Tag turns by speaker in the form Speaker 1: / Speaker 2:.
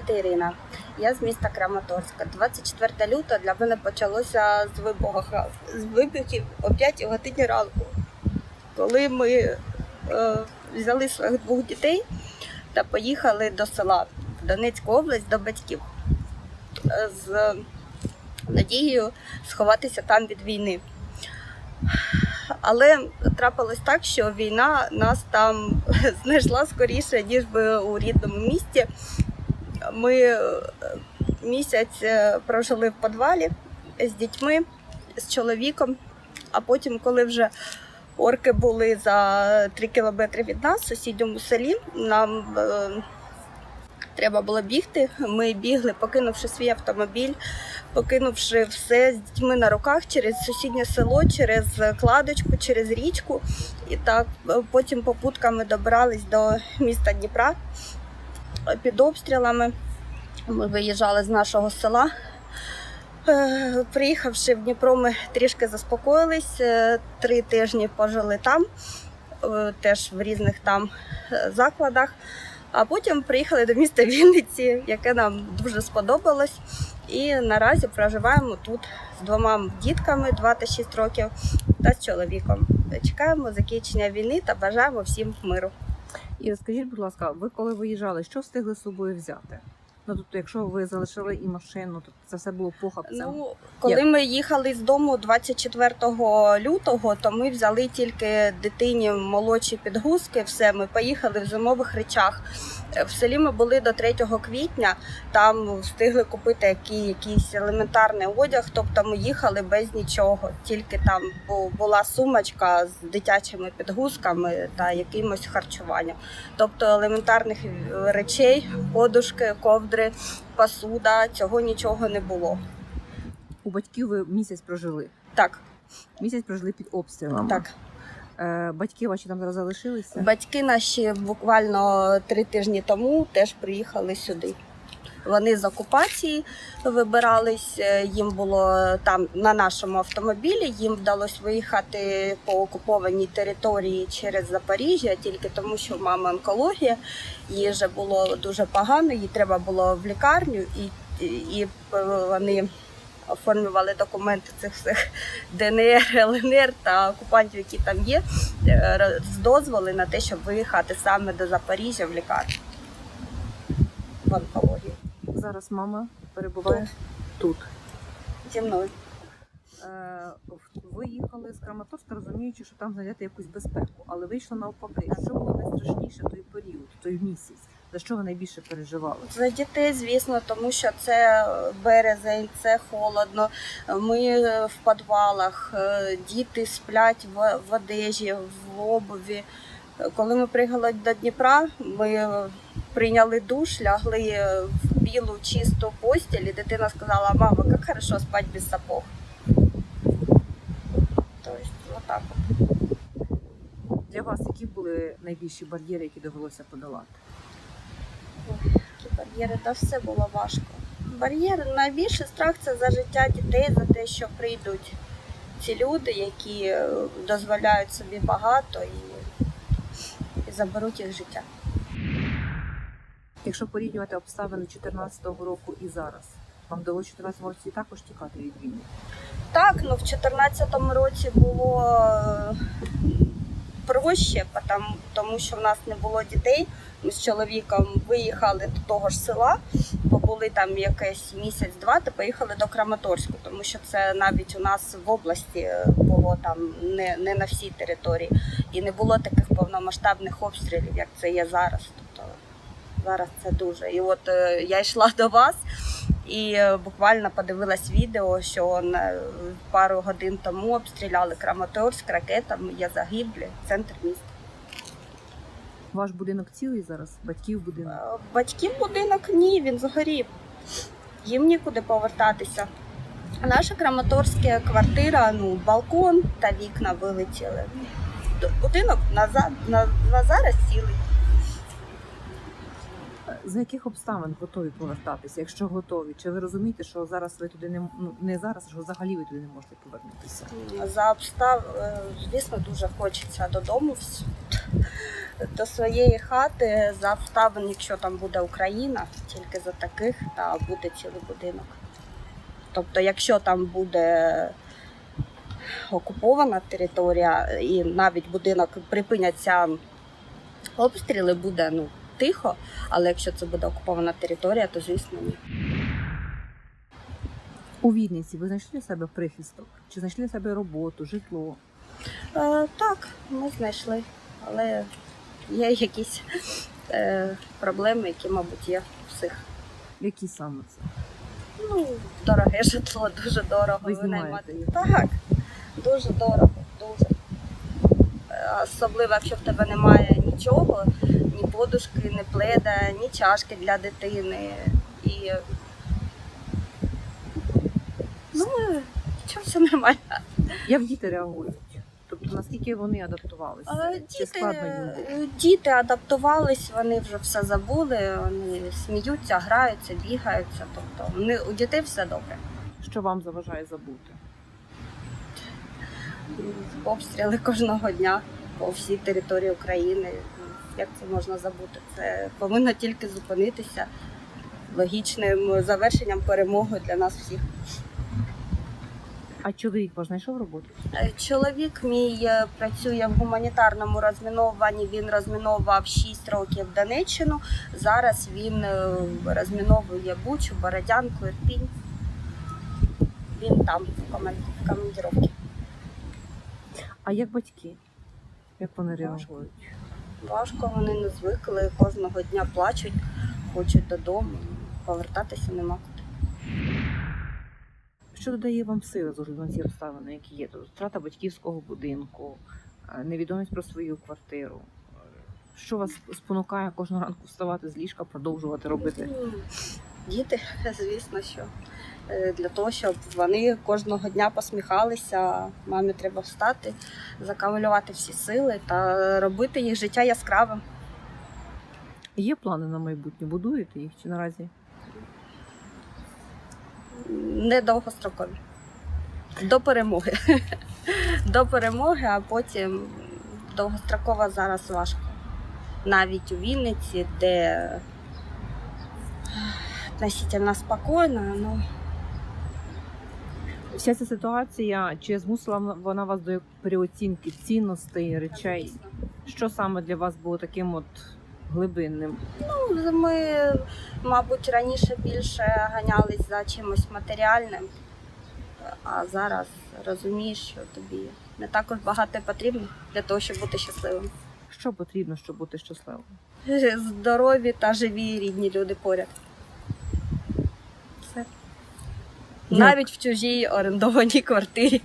Speaker 1: звати Ірина. Я з міста Краматорська. 24 лютого для мене почалося з вибуху, з вибухів о 5 годині ранку, коли ми е, взяли своїх двох дітей та поїхали до села в Донецьку область до батьків е, з надією сховатися там від війни. Але трапилось так, що війна нас там знайшла скоріше, ніж би у рідному місті. Ми е, місяць е, прожили в підвалі з дітьми, з чоловіком, а потім, коли вже орки були за три кілометри від нас, в сусідньому селі, нам е, треба було бігти. Ми бігли, покинувши свій автомобіль, покинувши все з дітьми на руках через сусіднє село, через кладочку, через річку. І так потім попутками добрались до міста Дніпра під обстрілами. Ми виїжджали з нашого села. Е, Приїхавши в Дніпро, ми трішки заспокоїлись. е, Три тижні пожили там, е, теж в різних там закладах. А потім приїхали до міста Вінниці, яке нам дуже сподобалось. І наразі проживаємо тут з двома дітками 2 та 6 років та з чоловіком. Чекаємо закінчення війни та бажаємо всім миру.
Speaker 2: І розкажіть, будь ласка, ви коли виїжджали, що встигли з собою взяти? Ну тобто, якщо ви залишили і машину, то це все було похабцем.
Speaker 1: Ну, коли ми їхали з дому 24 лютого, то ми взяли тільки дитині молодші підгузки. Все, ми поїхали в зимових речах. Е, В селі ми були до 3 квітня. Там встигли купити який, якийсь елементарний одяг. Тобто ми їхали без нічого. Тільки там була сумочка з дитячими підгузками та якимось харчуванням. Тобто елементарних речей, подушки, ковдри, посуда, цього нічого не було.
Speaker 2: У батьків ви місяць прожили.
Speaker 1: Так,
Speaker 2: Місяць прожили під обстрілами.
Speaker 1: так.
Speaker 2: Е, батьки ваші там зараз залишилися.
Speaker 1: Батьки наші буквально три тижні тому теж приїхали сюди. Вони з окупації вибирались. е, Їм було там на нашому автомобілі. Їм вдалося виїхати по окупованій території через Запоріжжя, тільки тому, що в мами онкологія. Їй вже було дуже погано, їй треба було в лікарню, і, і, і вони оформлювали документи цих всіх ДНР, ЛНР та окупантів, які там є, е, з дозволи на те, щоб виїхати саме до Запоріжжя в лікарню в онкологію.
Speaker 2: Зараз мама перебуває тут.
Speaker 1: Зі мною.
Speaker 2: Е, ви їхали з Краматорська, розуміючи, що там знайдете якусь безпеку, але вийшло навпаки. Що було найстрашніше той період, той місяць? За що ви найбільше переживали?
Speaker 1: За дітей, звісно, тому що це березень, це холодно. Ми в підвалах, е, діти сплять в, в одежі, в обуві. Коли ми приїхали до Дніпра, ми прийняли душ, лягли в білу чисту постіль, і дитина сказала: мама, як хорошо спати без сапог. Тобто, отак. от.
Speaker 2: Для вас які були найбільші бар'єри, які довелося подолати?
Speaker 1: Які бар'єри, та все було важко. Бар'єр найбільший страх це за життя дітей, за те, що прийдуть ці люди, які е, дозволяють собі багато і, і заберуть їх життя.
Speaker 2: Якщо порівнювати обставини 2014 року і зараз, вам вдалося в 2014 році також тікати від війни?
Speaker 1: Так, ну в 2014 році було е, проще, тому, що в нас не було дітей. Ми з чоловіком виїхали до того ж села, побули там якийсь місяць-два та поїхали до Краматорську, тому що це навіть у нас в області е, було там не, не на всій території. І не було таких повномасштабних обстрілів, як це є зараз. Зараз це дуже. І от е, я йшла до вас. І е, буквально подивилась відео, що на пару годин тому обстріляли Краматорськ ракетами, є загиблі, центр міста.
Speaker 2: Ваш будинок цілий зараз, батьків будинок.
Speaker 1: Е, Батьків будинок ні, він згорів. Їм нікуди повертатися. Наша Краматорська квартира, ну, балкон та вікна вилетіли. Будинок на, на, на зараз цілий.
Speaker 2: За яких обставин готові повертатися? Якщо готові, чи ви розумієте, що зараз ви туди не ну, не зараз, що взагалі ви туди не можете повернутися?
Speaker 1: За обстав, е, звісно, дуже хочеться додому. До своєї хати за обставин, якщо там буде Україна, тільки за таких та буде цілий будинок. Тобто, якщо там буде окупована територія і навіть будинок припиняться обстріли, буде ну, тихо, але якщо це буде окупована територія, то звісно ні.
Speaker 2: У Вінниці ви знайшли себе прихисток? Чи знайшли себе роботу, житло?
Speaker 1: Е, так, ми знайшли, але є якісь е, проблеми, які, мабуть, є у всіх.
Speaker 2: Які саме це?
Speaker 1: Ну, дороге житло, дуже дорого.
Speaker 2: Ви знімаєте?
Speaker 1: Так, дуже дорого, дуже. Особливо, якщо в тебе немає нічого, ні подушки, ні пледа, ні чашки для дитини. І ну, нічого все нормально.
Speaker 2: Як діти реагують? Тобто наскільки вони адаптувалися?
Speaker 1: Діти, е, діти адаптувались, вони вже все забули, вони сміються, граються, бігаються. Тобто вони, у дітей все добре.
Speaker 2: Що вам заважає забути?
Speaker 1: Обстріли кожного дня по всій території України. Як це можна забути? Це повинно тільки зупинитися логічним завершенням перемоги для нас всіх.
Speaker 2: А чоловік ваш знайшов роботу?
Speaker 1: Е, Чоловік мій е, працює в гуманітарному розмінуванні. Він розміновував 6 років Донеччину. Зараз він е, розміновує Бучу, Бородянку, Ірпінь. Він там в командировці.
Speaker 2: А як батьки? Як вони реагують?
Speaker 1: Важко, вони не звикли, кожного дня плачуть, хочуть додому. Повертатися нема куди.
Speaker 2: Що додає вам сили з на ці обставини, які є? Тобто втрата батьківського будинку, е, невідомість про свою квартиру. Що вас спонукає кожного ранку вставати з ліжка, продовжувати робити?
Speaker 1: Діти, звісно, що е, для того, щоб вони кожного дня посміхалися, мамі треба встати, закамулювати всі сили та робити їх життя яскравим.
Speaker 2: Є плани на майбутнє? Будуєте їх чи наразі?
Speaker 1: Не довгострокові. До перемоги. До перемоги, а потім довгостроково зараз важко. Навіть у Вінниці, де относительно спокійно, ну
Speaker 2: Вся ця ситуація чи змусила вона вас до переоцінки цінностей, речей? Що саме для вас було таким от глибинним?
Speaker 1: Ну, Ми, мабуть, раніше більше ганялись за чимось матеріальним, а зараз розумієш, що тобі не також багато потрібно для того, щоб бути щасливим.
Speaker 2: Що потрібно, щоб бути щасливим?
Speaker 1: Здорові та живі рідні люди поряд. Все. Навіть в чужій орендованій квартирі.